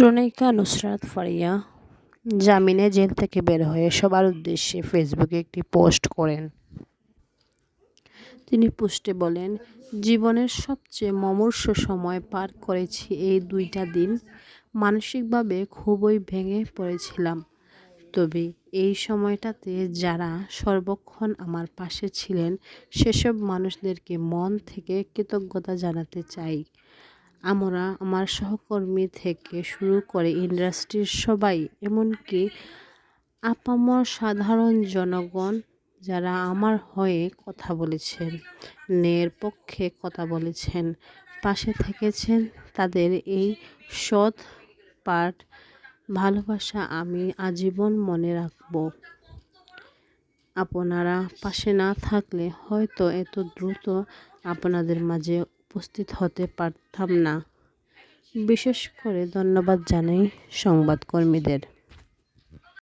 চিত্রনায়িকা নুসরাত ফারিয়া, জামিনে জেল থেকে বের হয়ে সবার উদ্দেশ্যে ফেসবুকে একটি পোস্ট করেন। তিনি পোস্টে বলেন, জীবনের সবচেয়ে মমর্ষ সময় পার করেছি এই দুইটা দিন। মানসিকভাবে খুবই ভেঙে পড়েছিলাম। তবে এই সময়টাতে যারা সর্বক্ষণ আমার পাশে ছিলেন, সেসব মানুষদেরকে মন থেকে কৃতজ্ঞতা জানাতে চাই। আমরা, আমার সহকর্মী থেকে শুরু করে ইন্ডাস্ট্রির সবাই, এমনকি আপামর সাধারণ জনগণ যারা আমার হয়ে কথা বলেছেন, ন্যায়ের পক্ষে কথা বলেছেন, পাশে থেকেছেন, তাদের এই সৎ পাঠ, ভালোবাসা আমি আজীবন মনে রাখব। আপনারা পাশে না থাকলে হয়তো এত দ্রুত আপনাদের মাঝে উপস্থিত হতে পারতাম না। বিশেষ করে ধন্যবাদ জানাই সংবাদকর্মীদের।